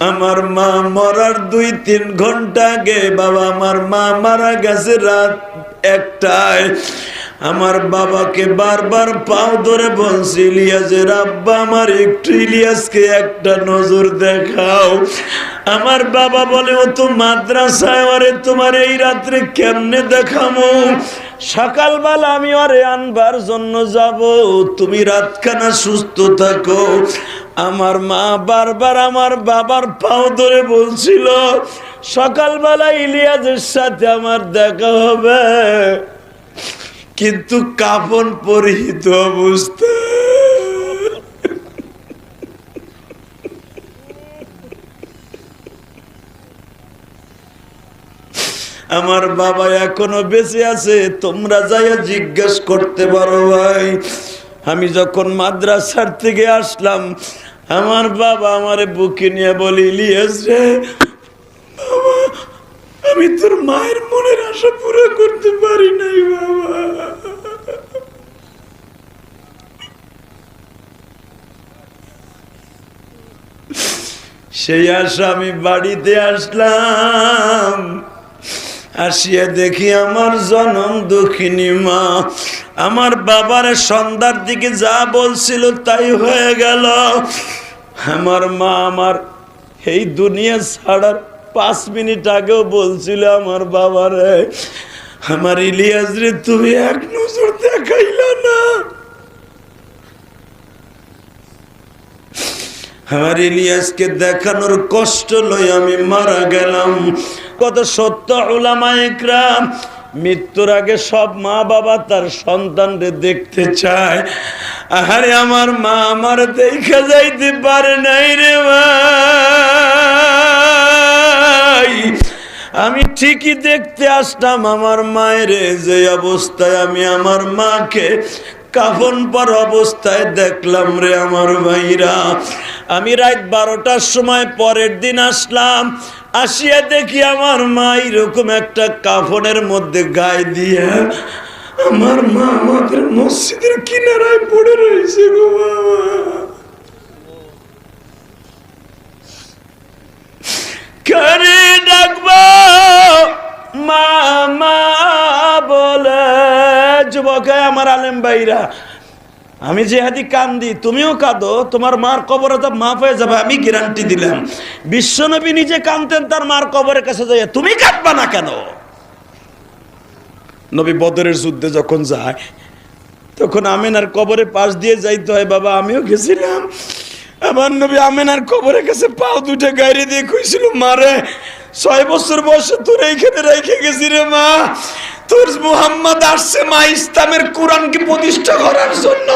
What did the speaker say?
আমার মা মরার দুই তিন ঘণ্টা আগে বাবা আমার মা মারা গেছে রাত একটায়। আমার বাবাকে বারবার পাও ধরে বলছি, ইলিয়াসের আব্বা, আমার একটু ইলিয়াসকে একটা নজর দেখাও। আমার বাবা বলে, ও তো মাদ্রাসায়, আরে তোমার এই রাত্রে কেমনে দেখামো? সকালবেলা আমি ওরে আনবার জন্য যাব। তুমি রাতখানা সুস্থ থাকো। আমার মা বারবার আমার বাবার পাও ধরে বলছিল, সকালবেলা ইলিয়াসের সাথে আমার দেখা হবে। কিন্তু কাপন পরিহিত অবস্থা আমার বাবা এখনও বেঁচে আছে, তোমরা যাইয়া জিজ্ঞেস করতে পারো ভাই। আমি যখন মাদ্রাসার থেকে আসলাম, আমার বাবা আমারে বুকে নিয়ে বলি, ইলিয়াস রে আমি তোর মায়ের মনের আশা পুরো করতে পারি নাই, বাবা। সেই আশা আমি বাড়িতে আসলাম। আসিয়া দেখি আমার জনম দুঃখিনী মা। আমার বাবার সন্ধ্যার দিকে যা বলছিল তাই হয়ে গেল। আমার মা আমার এই দুনিয়া ছাড়ার পাঁচ মিনিট আগেও বলছিল আমার বাবারে, আমার ইলিয়াস রে, তুমি এক নজর দেখাইল না। আমার ইলিয়াসকে দেখানোর কষ্ট লই আমি মারা গেলাম। কত সত্য ওলামা একরাম মৃত্যুর আগে সব মা বাবা তার সন্তানরে দেখতে চায়। আহারে আমার মা আমার দেখা যাইতে পারে নাই রে ভাই। আমি ঠিকই দেখতে আসতাম আমার মায়ের, যে অবস্থায় আমি আমার মাকে কাফন পর অবস্থায় দেখলাম রে আমার ভাইরা। আমি রাত বারোটার সময় পরের দিন আসলাম আসিয়া দেখি আমার মা এরকম একটা কাফনের মধ্যে গায়ে দিয়ে আমার মা আমাদের মসজিদের কিনারায় পড়ে রয়েছে গো মা বলে, যুবক আমার আলেম ভাইরা আমি যে হাদি কান্দি, তুমিও কাঁদো, তোমার মার কবরে তো মাফ হয়ে যাবে, আমি গ্যারান্টি দিলাম। বিশ্বনবী নিজে কাঁদতেন, তার মার কবরের কাছে যাই তুমি কাঁদবা না কেন? নবী বদরের যুদ্ধে যখন যায়, তখন আমেনার কবরে পাশ দিয়ে যাইতে হয়, বাবা, আমিও গেছিলাম। আমার নবী আমেনার কবরের কাছে পাও দুটো গাড়ি দিয়ে কইছিল, মারে, ছয় বছর বয়সে তোর এইখানে রেখে গেছি রে মা। তোর মুহাম্মদ আসছে মা ইসলামের কোরআনকে প্রতিষ্ঠা করার জন্য।